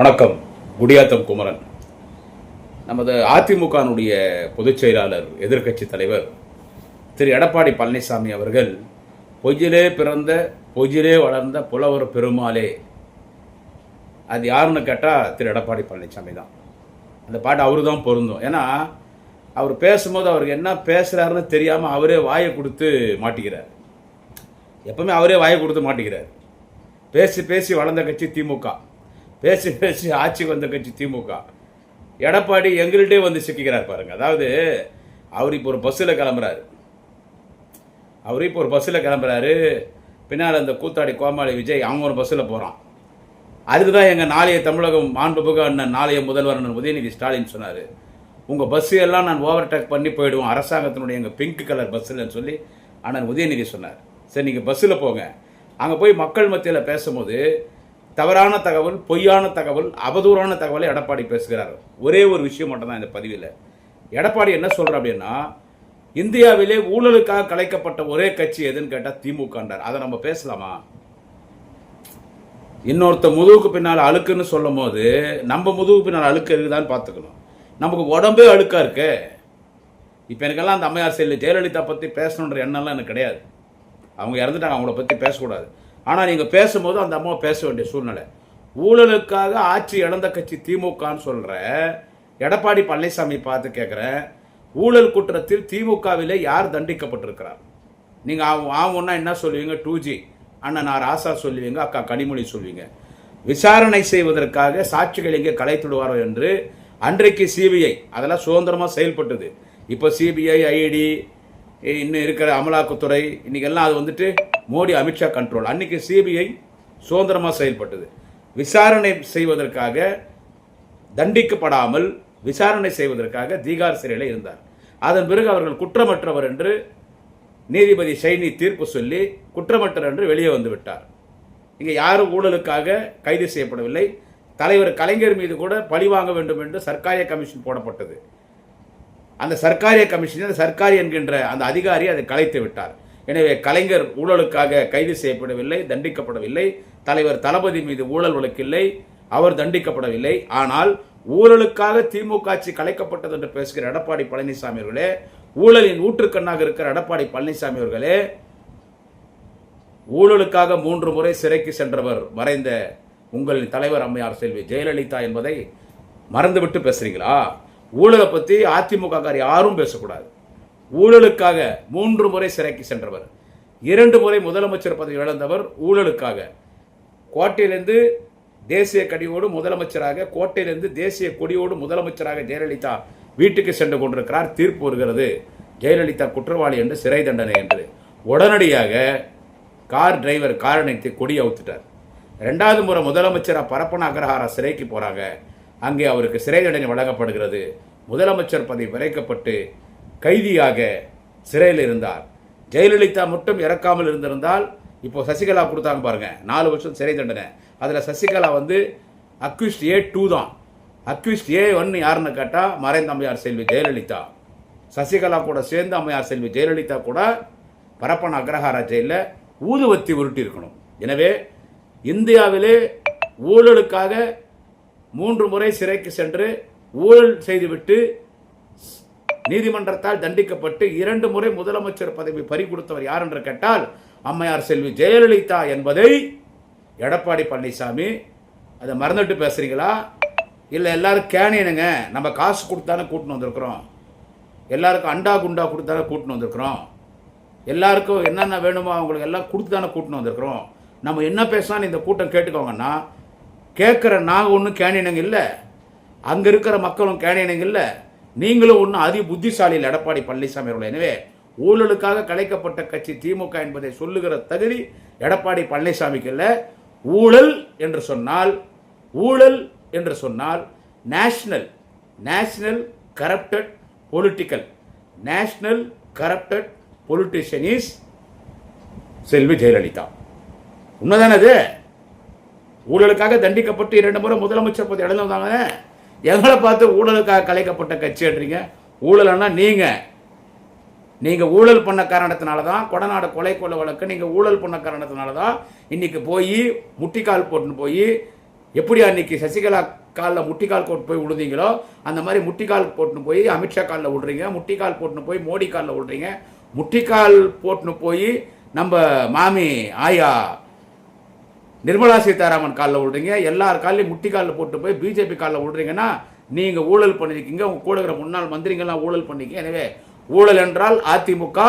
வணக்கம் குடியாத்தம் குமரன். நமது அதிமுகனுடைய பொதுச் செயலாளர் எதிர்க்கட்சி தலைவர் திரு. எடப்பாடி பழனிசாமி அவர்கள் பொய்யிலே பிறந்த பொய்யிலே வளர்ந்த புலவர் பெருமாளே. அது யாருன்னு கேட்டால் திரு. எடப்பாடி பழனிசாமி தான். அந்த பாட்டு அவரு தான் பொருந்தும். ஏன்னா அவர் பேசும்போது அவருக்கு என்ன பேசுகிறாருன்னு தெரியாமல் அவரே வாயை கொடுத்து மாட்டிக்கிறார். எப்பவுமே அவரே வாயை கொடுத்து மாட்டிக்கிறார். பேசி பேசி வளர்ந்த கட்சி திமுக. பேசி பேசி ஆட்சிக்கு வந்த கட்சி திமுக. எடப்பாடி எங்கள்கிட்டே வந்து சிக்கிக்கிறார் பாருங்க. அதாவது அவர் இப்போ ஒரு பஸ்ஸில் கிளம்புறாரு. அவர் இப்போ ஒரு பஸ்ஸில் கிளம்புறாரு. பின்னால் அந்த கூத்தாடி கோமாளி விஜய் அவங்க ஒரு பஸ்ஸில் போகிறான் அதுக்கு தான் எங்கள் நாளைய தமிழகம் மாண்புமிகு அண்ணன் நாளைய முதல்வர் அண்ணன் உதயநிதி ஸ்டாலின் சொன்னார். உங்கள் பஸ்ஸு எல்லாம் நான் ஓவர்டேக் பண்ணி போயிடுவோம் அரசாங்கத்தினுடைய எங்கள் பிங்க் கலர் பஸ்ஸில்னு சொல்லி அண்ணன் உதயநிதி சொன்னார். சரி நீங்கள் பஸ்ஸில் போங்க. அங்கே போய் மக்கள் மத்தியில் பேசும்போது தவறான தகவல் பொய்யான தகவல் அவதூறான தகவலை எடப்பாடி பேசுகிறார். ஒரே ஒரு விஷயம் மட்டும்தான் இந்த பதிவில். எடப்பாடி என்ன சொல்கிற அப்படின்னா இந்தியாவிலே ஊழலுக்காக கலைக்கப்பட்ட ஒரே கட்சி எதுன்னு கேட்டால் திமுகன்றார். அதை நம்ம பேசலாமா? இன்னொருத்த முதுகுக்கு பின்னால் அழுக்குன்னு சொல்லும் போது நம்ம முதுகுக்கு பின்னால் அழுக்கு இருக்குதான்னு பார்த்துக்கணும். நமக்கு உடம்பே அழுக்கா இருக்கு. இப்போ எனக்கெல்லாம் அந்த அம்மையார் செல்லு ஜெயலலிதா பற்றி பேசணுன்ற எண்ணம்லாம் எனக்கு கிடையாது. அவங்க இறந்துட்டாங்க அவங்கள பற்றி பேசக்கூடாது. ஆனால் நீங்கள் பேசும்போது அந்த அம்மாவை பேச வேண்டிய சூழ்நிலை. ஊழலுக்காக ஆட்சி இழந்த கட்சி திமுகன்னு சொல்கிற எடப்பாடி பழனிசாமி பார்த்து கேட்குறேன் ஊழல் குற்றத்தில் திமுகவிலே யார் தண்டிக்கப்பட்டிருக்கிறார்? நீங்கள் அவன் ஆவுன்னா என்ன சொல்லுவீங்க? டூ ஜி அண்ணன் நான் ராசா சொல்லுவீங்க அக்கா கனிமொழி சொல்லுவீங்க. விசாரணை செய்வதற்காக சாட்சிகள் எங்கே கலைத்துடுவாரோ என்று அன்றைக்கு சிபிஐ அதெல்லாம் சுதந்திரமாக செயல்பட்டது. இப்போ சிபிஐ ஐடி இன்னும் இருக்கிற அமலாக்கத்துறை இன்றைக்கெல்லாம் அது வந்துட்டு மோடி அமித்ஷா கண்ட்ரோல் அன்னைக்கு சிபிஐ சுதந்திரமாக செயல்பட்டது. விசாரணை செய்வதற்காக தண்டிக்கப்படாமல் விசாரணை செய்வதற்காக தீகார் சிறையில் இருந்தார். அதன் பிறகு அவர்கள் குற்றமற்றவர் என்று நீதிபதி ஷைனி தீர்ப்பு சொல்லி குற்றமற்றவர் என்று வெளியே வந்து விட்டார். இங்கே யாரும் ஊழலுக்காக கைது செய்யப்படவில்லை. தலைவர் கலைஞர் மீது கூட பழி வாங்க வேண்டும் என்று சர்க்காரிய கமிஷன் போடப்பட்டது. அந்த சர்க்காரிய கமிஷன் அந்த சர்க்காரி என்கின்ற அந்த அதிகாரி அதை கலைத்து விட்டார். எனவே கலைஞர் ஊழலுக்காக கைது செய்யப்படவில்லை தண்டிக்கப்படவில்லை. தலைவர் தளபதி மீது ஊழல் வழக்கில்லை அவர் தண்டிக்கப்படவில்லை. ஆனால் ஊழலுக்காக திமுக ஆட்சி கலைக்கப்பட்டது என்று பேசுகிற எடப்பாடி பழனிசாமி அவர்களே ஊழலின் ஊற்றுக்கண்ணாக இருக்கிற எடப்பாடி பழனிசாமி அவர்களே ஊழலுக்காக மூன்று முறை சிறைக்கு சென்றவர் மறைந்த உங்களின் தலைவர் அம்மையார் செல்வி ஜெயலலிதா என்பதை மறந்துவிட்டு பேசுறீங்களா? ஊழலை பற்றி அதிமுக யாரும் பேசக்கூடாது. ஊழலுக்காக மூன்று முறை சிறைக்கு சென்றவர். இரண்டு முறை முதலமைச்சர் பதவி இழந்தவர் ஊழலுக்காக. கோட்டையிலிருந்து தேசிய கடியோடு முதலமைச்சராக கோட்டையிலிருந்து தேசிய கொடியோடு முதலமைச்சராக ஜெயலலிதா வீட்டுக்கு சென்று கொண்டிருக்கிறார். தீர்ப்பு வருகிறது. ஜெயலலிதா குற்றவாளி என்று சிறை தண்டனை என்று. உடனடியாக கார் டிரைவர் கார் அணைத்து கொடி அவுத்துட்டார். ரெண்டாவது முறை முதலமைச்சராக பரப்பன அக்ரஹாரா சிறைக்கு போகிறாங்க அங்கே அவருக்கு சிறை தண்டனை வழங்கப்படுகிறது. முதலமைச்சர் பதவி விரைக்கப்பட்டு கைதியாக சிறையில் இருந்தார். ஜெயலலிதா மட்டும் இறக்காமல் இருந்திருந்தால் இப்போ சசிகலா கொடுத்தாங்க பாருங்கள் நாலு வருஷம் சிறை தண்டனை. அதில் சசிகலா வந்து அக்யூஸ்ட் ஏ டூ தான். அக்யூஸ்ட் ஏ ஒன்று யாருன்னு கேட்டால் மறைந்த அம்மையார் செல்வி ஜெயலலிதா. சசிகலா கூட சேர்ந்த அம்மையார் செல்வி ஜெயலலிதா கூட பரப்பன அக்ரஹாரா ஜெயிலில் ஊதுவத்தி உருட்டி இருக்கணும். எனவே இந்தியாவிலே ஊழலுக்காக மூன்று முறை சிறைக்கு சென்று ஊழல் செய்துவிட்டு நீதிமன்றத்தால் தண்டிக்கப்பட்டு இரண்டு முறை முதலமைச்சர் பதவி பறி கொடுத்தவர் யார் என்று கேட்டால் அம்மையார் செல்வி ஜெயலலிதா என்பதை எடப்பாடி பழனிசாமி அதை மறந்துட்டு பேசுறீங்களா? இல்லை எல்லாரும் கேனேனுங்க நம்ம காசு கொடுத்தானே கூட்டின்னு வந்திருக்கிறோம். எல்லாருக்கும் அண்டா குண்டா கொடுத்தானே கூட்டின்னு வந்திருக்கிறோம். எல்லாருக்கும் என்னென்ன வேணுமோ அவங்களுக்கு எல்லாம் கொடுத்து தானே கூட்டின்னு வந்திருக்கிறோம். நம்ம என்ன பேசலாம்னு இந்த கூட்டம் கேட்டுக்கோங்கன்னா கேட்குற நாங்கள் ஒன்றும் கேனியனுங்க இல்லை. அங்கே இருக்கிற மக்களும் கேனியனுங்க இல்லை. நீங்களும் ஒன்றும் அதி புத்திசாலியில் எடப்பாடி பழனிசாமி அவர்கள். எனவே ஊழலுக்காக கலைக்கப்பட்ட கட்சி திமுக என்பதை சொல்லுகிற தகுதி எடப்பாடி பழனிசாமிக்கு இல்லை. ஊழல் என்று சொன்னால் ஊழல் என்று சொன்னால் national national corrupted political national corrupted politician is Selvi Jayalalithaa. உண்மைதானது அது? ஊழலுக்காக தண்டிக்கப்பட்டு இரண்டு முறை முதலமைச்சர் பதவி இழந்தவங்க எங்களை பார்த்து ஊழலுக்காக கலைக்கப்பட்ட கட்சின்றீங்க? ஊழல்னா நீங்கள் நீங்கள் ஊழல் பண்ண காரணத்தினால தான் கொடநாடு கொலை கொலை வழக்கு நீங்கள் ஊழல் பண்ண காரணத்தினால தான் இன்னைக்கு போய் முட்டிக்கால் போட்டுன்னு போய் எப்படியா இன்றைக்கி சசிகலா காலில் முட்டிக்கால் போட்டு போய் விழுந்தீங்களோ அந்த மாதிரி முட்டிக்கால் போட்டுன்னு போய் அமித்ஷா காலில் விடுறீங்க முட்டிக்கால் போட்டுன்னு போய் மோடி காலில் விடுறீங்க முட்டிக்கால் போட்டுன்னு போய் நம்ம மாமி ஆயா நிர்மலா சீதாராமன் காலில் விடுறீங்க எல்லார் காலையும் முட்டி காலில் போட்டு போய் பிஜேபி காலில் விடுறீங்கன்னா நீங்கள் ஊழல் பண்ணியிருக்கீங்க உங்கள் கூட இருக்கிற முன்னாள் மந்திரிங்கள்லாம் ஊழல் பண்ணிக்க எனவே ஊழல் என்றால் அதிமுக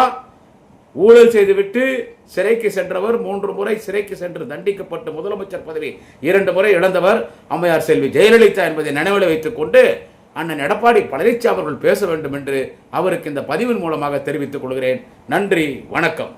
ஊழல் செய்துவிட்டு சிறைக்கு சென்றவர் மூன்று முறை சிறைக்கு சென்று தண்டிக்கப்பட்டு முதலமைச்சர் பதவி இரண்டு முறை இழந்தவர் அம்மையார் செல்வி ஜெயலலிதா என்பதை நினைவில் வைத்துக் கொண்டு அண்ணன் எடப்பாடி பழனிசாமி அவர்கள் பேச வேண்டும் என்று அவருக்கு இந்த பதிவின் மூலமாக தெரிவித்துக் கொள்கிறேன். நன்றி வணக்கம்.